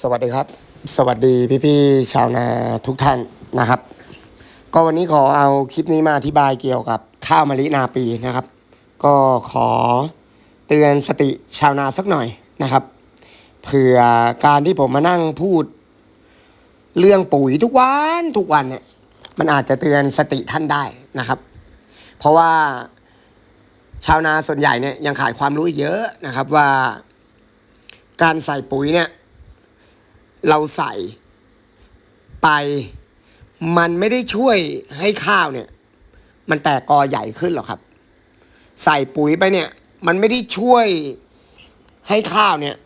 สวัสดีครับ สวัสดีพี่ๆชาวนาทุกท่านนะครับ ก็วันนี้ขอเอาคลิปนี้มาอธิบายเกี่ยวกับข้าวมะลินาปีนะครับ ก็ขอเตือนสติชาวนาสักหน่อยนะครับเผื่อการที่ผมมานั่งพูด เรื่องปุ๋ยทุกวันทุกวันเนี่ยมันอาจจะเตือนสติท่านได้นะครับ เพราะว่าชาวนาส่วนใหญ่เนี่ยยังขาดความรู้เยอะนะครับว่า การใส่ปุ๋ยเนี่ย เราใส่ไป มันไม่ได้ช่วยให้ข้าวเนี่ย มันแตกกอใหญ่ขึ้นหรอกครับ ใส่ปุ๋ยไปเนี่ย มันไม่ได้ช่วยให้ข้าวเนี่ย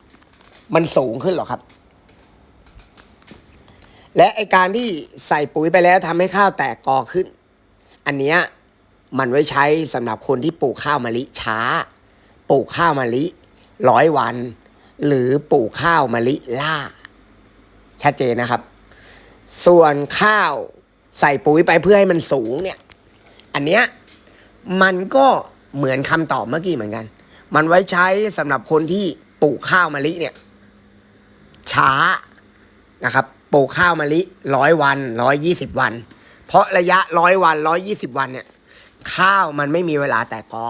มันสูงขึ้นหรอกครับ และไอการที่ใส่ปุ๋ยไปแล้วทำให้ข้าวแตกกอขึ้น อันเนี้ยมันไว้ใช้สำหรับคนที่ปลูกข้าวมะลิช้า ปลูกข้าวมะลิร้อยวัน หรือปลูกข้าวมะลิล่า ชัดเจนนะครับ ส่วนข้าวใส่ปุ๋ยไปเพื่อให้มันสูงเนี่ย อันเนี้ยมันก็เหมือนคำตอบเมื่อกี้เหมือนกัน มันไว้ใช้สำหรับคนที่ปลูกข้าวมะลิเนี่ย ช้านะครับปลูกข้าวมะลิร้อยวันร้อยยี่สิบวัน เพราะระยะร้อยวันร้อยยี่สิบวันเนี่ย ข้าวมันไม่มีเวลาแตกกอ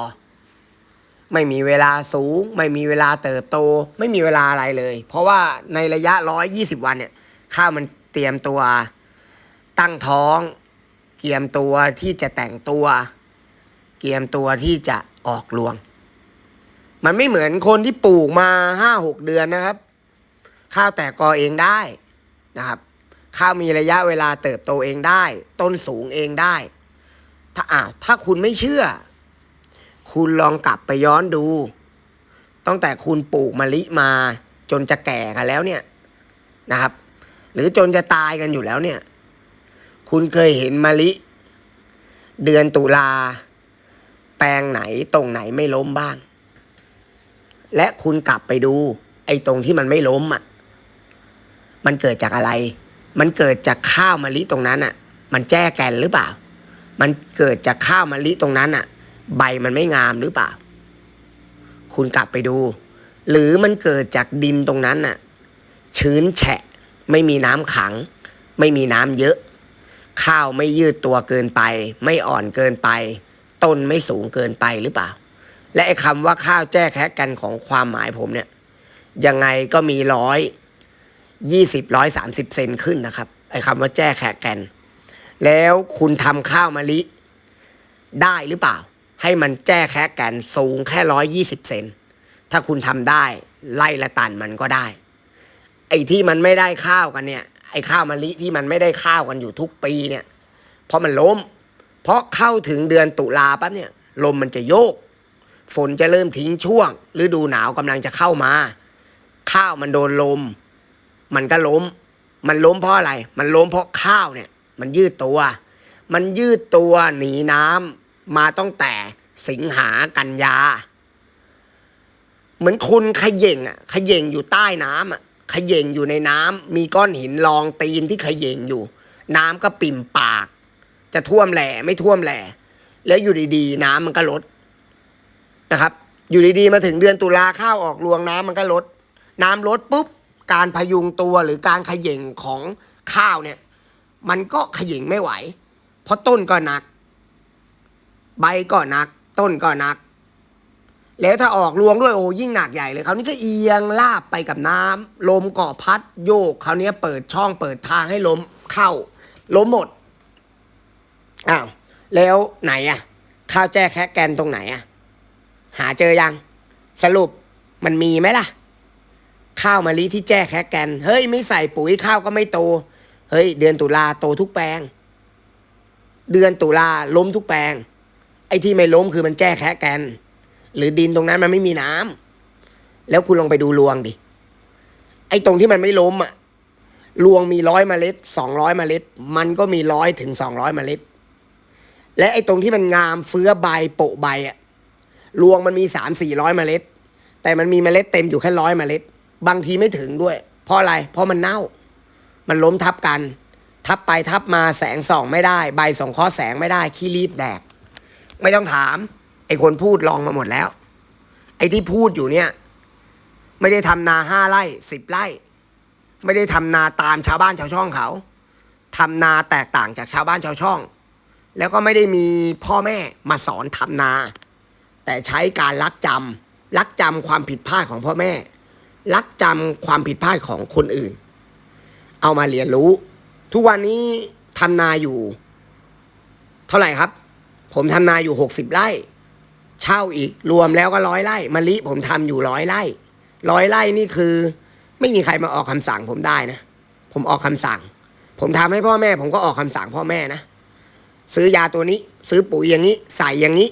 ไม่มีเวลาสูง ไม่มีเวลาเติบโต ไม่มีเวลาอะไรเลย เพราะว่าในระยะร้อยยี่สิบวันเนี่ยข้าวมันเตรียมตัวตั้งท้อง เกียมตัวที่จะแต่งตัว เกียมตัวที่จะออกรวง มันไม่เหมือนคนที่ปลูกมาห้าหกเดือนนะครับ ข้าวแตกกอเองได้นะครับ ข้าวมีระยะเวลาเติบโตเองได้ ต้นสูงเองได้ ถ้าอ้าวถ้าคุณไม่เชื่อ คุณลองกลับไปย้อนดู ตั้งแต่คุณปลูกมะลิมาจนจะแก่กันแล้วเนี่ยนะครับ หรือจนจะตายกันอยู่แล้วเนี่ย คุณเคยเห็นมะลิ เดือนตุลา แปลงไหนตรงไหนไม่ล้มบ้าง และคุณกลับไปดู ไอ้ตรงที่มันไม่ล้มอะ มันเกิดจากอะไร มันเกิดจากข้าวมะลิตรงนั้นอะ มันแจ้แกนหรือเปล่า มันเกิดจากข้าวมะลิตรงนั้นอะ ใบมันไม่งามหรือเปล่า คุณกลับไปดู หรือมันเกิดจากดินตรงนั้นน่ะ ชื้นแฉะ ไม่มีน้ำขัง ไม่มีน้ำเยอะ ข้าวไม่ยืดตัวเกินไป ไม่อ่อนเกินไป ต้นไม่สูงเกินไปหรือเปล่า และไอ้คำว่าข้าวแจ้แคะกันของความหมายผมเนี่ย ยังไงก็มีร้อยยี่สิบร้อยสามสิบเซนขึ้นนะครับไอ้คำว่าแจ้แคะกัน แล้วคุณทำข้าวมะลิได้หรือเปล่า ให้มันแจ้แคะกันสูงแค่ร้อยยี่สิบเซนถ้าคุณทำได้ ไล่ละตันมันก็ได้ ไอ้ที่มันไม่ได้ข้าวกันเนี่ย ไอ้ข้าวมะลิที่มันไม่ได้ข้าวกันอยู่ทุกปีเนี่ย เพราะมันล้ม เพราะเข้าถึงเดือนตุลาปั๊บเนี่ย ลมมันจะโยก ฝนจะเริ่มทิ้งช่วงฤดูหนาวกำลังจะเข้ามา ข้าวมันโดนลม มันก็ล้ม มันล้มเพราะอะไร มันล้มเพราะข้าวเนี่ย มันยืดตัว มันยืดตัวหนีน้ำ มาตั้งแต่สิงหากันยา เหมือนคุณขย่งอะขย่งอยู่ใต้น้ำอะขย่งอยู่ในน้ำมีก้อนหินรองตีนที่ขย่งอยู่ น้ำก็ปิ่มปาก จะท่วมแหล่ไม่ท่วมแหล่แล้วอยู่ดีๆ น้ำมันก็ลดนะครับ อยู่ดีๆมาถึงเดือนตุลาข้าวออกรวงน้ำมันก็ลด น้ำลดปุ๊บการพยุงตัวหรือการขย่งของข้าวเนี่ย มันก็ขย่งไม่ไหว เพราะต้นก็หนัก ใบก็หนัก ต้นก็หนัก แล้วถ้าออกรวงด้วยโอ้ยิ่งหนักใหญ่เลยคราวนี้ก็เอียงลาบไปกับน้ำลมก็พัดโยกคราวนี้เปิดช่องเปิดทางให้ลมเข้าล้มหมดอ้าวแล้วไหนอะข้าวแจ้แคะแกนตรงไหนอะหาเจอยัง สรุปมันมีไหมล่ะ ข้าวมะลิที่แจ้แคะแกนเฮ้ยไม่ใส่ปุ๋ยข้าวก็ไม่โต เฮ้ย เดือนตุลาโตทุกแปลง เดือนตุลาล้มทุกแปลง ไอ้ที่ไม่ล้มคือมันแจ้แคะแกนหรือดินตรงนั้นมันไม่มีน้ำแล้วคุณลองไปดูรวงดิ ไอ้ตรงที่มันไม่ล้มอะรวงมีร้อยเมล็ดสองร้อยเมล็ด มันก็มีร้อยถึงสองร้อยเมล็ด และไอ้ตรงที่มันงามเฟื้อใบโปะใบอะรวงมันมีสามสี่ร้อยเมล็ด แต่มันมีเมล็ดเต็มอยู่แค่ร้อยเมล็ด บางทีไม่ถึงด้วย เพราะอะไร เพราะมันเน่า มันล้มทับกัน ทับไปทับมาแสงส่องไม่ได้ ใบส่องข้อแสงไม่ได้ขี้รีบแดก ไม่ต้องถาม ไอ้คนพูดลองมาหมดแล้ว ไอ้ที่พูดอยู่เนี่ย ไม่ได้ทำนาห้าไร่สิบไร่ ไม่ได้ทำนาตามชาวบ้านชาวช่องเขาทำนาแตกต่างจากชาวบ้านชาวช่อง แล้วก็ไม่ได้มีพ่อแม่มาสอนทำนา แต่ใช้การลักจำลักจำความผิดพลาดของพ่อแม่ ลักจำความผิดพลาดของคนอื่น เอามาเรียนรู้ ทุกวันนี้ทำนาอยู่ เท่าไหร่ครับ ผมทำนาอยู่หกสิบไร่ เช่าอีกรวมแล้วก็ร้อยไร่มะลิผมทำอยู่ร้อยไร่ร้อยไร่นี่คือ ไม่มีใครมาออกคำสั่งผมได้นะ ผมออกคำสั่ง ผมทำให้พ่อแม่ ผมก็ออกคำสั่งพ่อแม่นะ ซื้อยาตัวนี้ ซื้อปุ๋ยอย่างนี้ ใส่อย่างนี้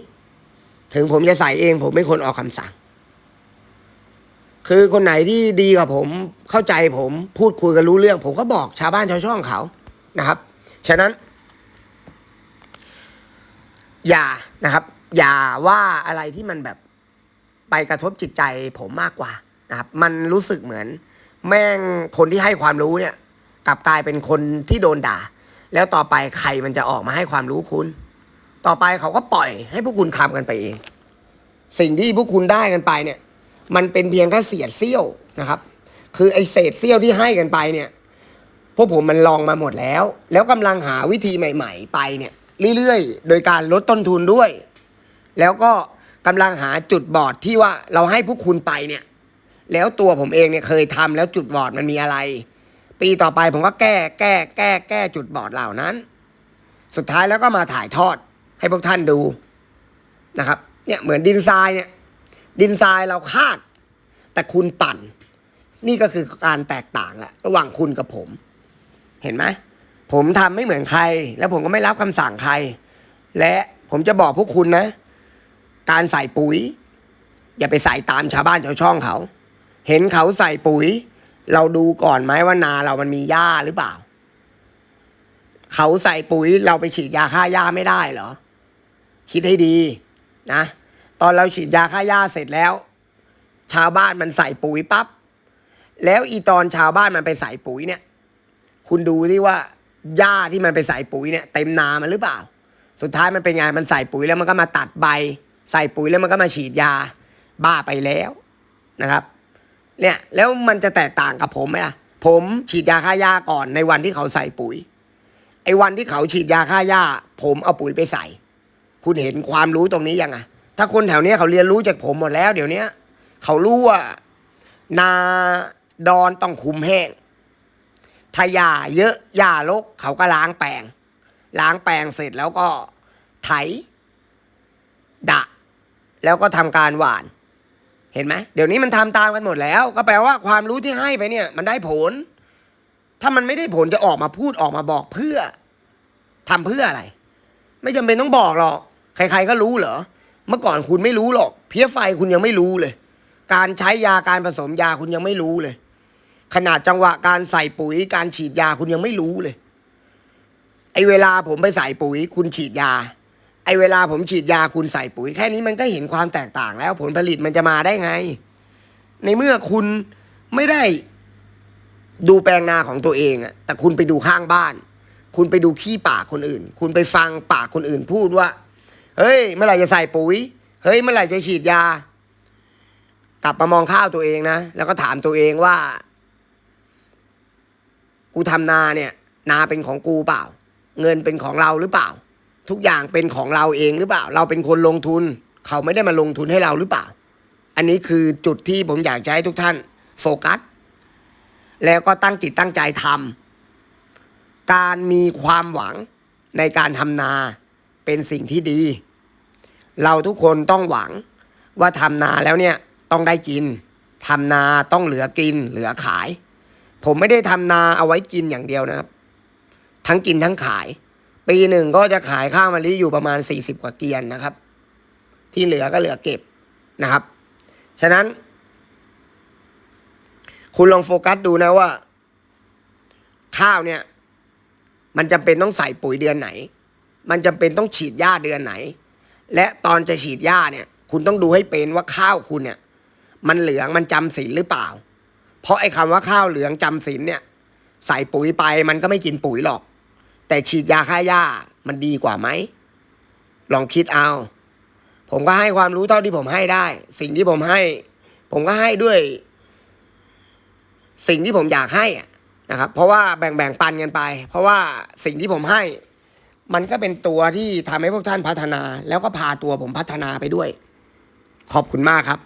ถึงผมจะใส่เอง ผมไม่คนออกคำสั่ง คือคนไหนที่ดีกับผมเข้าใจผมพูดคุยกันรู้เรื่อง ผมก็บอกชาวบ้านชาวช่องเขานะครับ ฉะนั้น อย่านะครับ อย่าว่าอะไรที่มันแบบไปกระทบจิตใจผมมากกว่านะครับ มันรู้สึกเหมือน แม่งคนที่ให้ความรู้เนี่ยกลับกลายเป็นคนที่โดนด่า แล้วต่อไปใครมันจะออกมาให้ความรู้คุณ ต่อไปเขาก็ปล่อยให้พวกคุณทำกันไปเอง สิ่งที่พวกคุณได้กันไปเนี่ย มันเป็นเพียงแค่เศษเสี้ยวนะครับ คือไอเศษเสี้ยวที่ให้กันไปเนี่ยพวกผมมันลองมาหมดแล้ว แล้วกำลังหาวิธีใหม่ ๆ ไปเนี่ย เรื่อยๆ โดยการลดต้นทุนด้วย แล้วก็กำลังหาจุดบอดที่ว่าเราให้พวกคุณไปเนี่ย แล้วตัวผมเองเนี่ยเคยทำแล้วจุดบอดมันมีอะไร ปีต่อไปผมก็แก้แก้แก้แก้จุดบอดเหล่านั้น สุดท้ายแล้วก็มาถ่ายทอดให้พวกท่านดูนะครับ เนี่ยเหมือนดินทรายเนี่ย ดินทรายเราคาด แต่คุณปั่น นี่ก็คือการแตกต่างแหละระหว่างคุณกับผม เห็นไหม ผมทำไม่เหมือนใคร แล้วผมก็ไม่รับคำสั่งใคร และผมจะบอกพวกคุณนะ การใส่ปุ๋ย อย่าไปใส่ตามชาวบ้านชาวช่องเขา เห็นเขาใส่ปุ๋ย เราดูก่อนไหมว่านาเรามันมีหญ้าหรือเปล่า เขาใส่ปุ๋ยเราไปฉีดยาฆ่าหญ้าไม่ได้เหรอ คิดให้ดีนะ ตอนเราฉีดยาฆ่าหญ้าเสร็จแล้ว ชาวบ้านมันใส่ปุ๋ยปั๊บแล้วอีตอนชาวบ้านมันไปใส่ปุ๋ยเนี่ย คุณดูที่ว่า หญ้าที่มันไปใส่ปุ๋ยเนี่ยเต็มนามันหรือเปล่า สุดท้ายมันเป็นไงมันใส่ปุ๋ยแล้วมันก็มาตัดใบ ใส่ปุ๋ยแล้วมันก็มาฉีดยาบ้าไปแล้วนะครับ เนี่ยแล้วมันจะแตกต่างกับผมไหมล่ะผมฉีดยาฆ่าหญ้าก่อนในวันที่เขาใส่ปุ๋ยไอ้วันที่เขาฉีดยาฆ่าหญ้า ผมเอาปุ๋ยไปใส่ คุณเห็นความรู้ตรงนี้ยังไงถ้าคนแถวนี้เขาเรียนรู้จากผมหมดแล้ว เดี๋ยวนี้เขารู้ว่านาดอนต้องคุมแห้ง ถ้าหญ้าเยอะหญ้ารกเขาก็ล้างแปลง ล้างแปลงเสร็จแล้วก็ไถ ดะ แล้วก็ทำการหว่าน เห็นไหมเดี๋ยวนี้มันทำตามกันหมดแล้ว ก็แปลว่าความรู้ที่ให้ไปเนี่ย มันได้ผล ถ้ามันไม่ได้ผลจะออกมาพูดออกมาบอกเพื่อทำเพื่ออะไร ไม่จำเป็นต้องบอกหรอก ใคร ๆ ก็รู้เหรอเมื่อก่อนคุณไม่รู้หรอก เพี้ยไฟคุณยังไม่รู้เลย การใช้ยาการผสมยาคุณยังไม่รู้เลย ขนาดจังหวะการใส่ปุ๋ยการฉีดยาคุณยังไม่รู้เลย ไอเวลาผมไปใส่ปุ๋ย คุณฉีดยา ไอเวลาผมฉีดยาคุณใส่ปุ๋ย แค่นี้มันก็เห็นความแตกต่างแล้วผลผลิตมันจะมาได้ไง ในเมื่อคุณไม่ได้ดูแปลงนาของตัวเองอะแต่คุณไปดูข้างบ้าน คุณไปดูขี้ปากคนอื่น คุณไปฟังปากคนอื่นพูดว่า เฮ้ย เมื่อไหร่จะใส่ปุ๋ย เฮ้ย เมื่อไหร่จะฉีดยา กลับมามองข้าวตัวเองนะ แล้วก็ถามตัวเองว่า กูทำนาเนี่ย นาเป็นของกูเปล่า เงินเป็นของเราหรือเปล่า ทุกอย่างเป็นของเราเองหรือเปล่า เราเป็นคนลงทุน เขาไม่ได้มาลงทุนให้เราหรือเปล่า อันนี้คือจุดที่ผมอยากจะให้ทุกท่านโฟกัส แล้วก็ตั้งจิตตั้งใจทำการมีความหวังในการทำนาเป็นสิ่งที่ดี เราทุกคนต้องหวังว่าทำนาแล้วเนี่ยต้องได้กินทำนาต้องเหลือกินเหลือขาย ผมไม่ได้ทำนาเอาไว้กินอย่างเดียวนะครับ ทั้งกินทั้งขาย ปีหนึ่งก็จะขายข้าวมะลิอยู่ประมาณสี่สิบกว่าเกียนนะครับ ที่เหลือก็เหลือเก็บนะครับ ฉะนั้น คุณลองโฟกัสดูนะว่า ข้าวเนี่ย มันจำเป็นต้องใส่ปุ๋ยเดือนไหน มันจำเป็นต้องฉีดหญ้าเดือนไหน และตอนจะฉีดหญ้าเนี่ย คุณต้องดูให้เป็นว่าข้าวคุณเนี่ย มันเหลืองมันจำศีลหรือเปล่า เพราะไอ้คำว่าข้าวเหลืองจำศีลเนี่ย ใส่ปุ๋ยไปมันก็ไม่กินปุ๋ยหรอก แต่ฉีดยาฆ่าหญ้ามันดีกว่าไหม ลองคิดเอา ผมก็ให้ความรู้เท่าที่ผมให้ได้ สิ่งที่ผมให้ ผมก็ให้ด้วย สิ่งที่ผมอยากให้นะครับ เพราะว่าแบ่งแบ่งปันกันไป เพราะว่าสิ่งที่ผมให้ มันก็เป็นตัวที่ทำให้พวกท่านพัฒนา แล้วก็พาตัวผมพัฒนาไปด้วย ขอบคุณมากครับ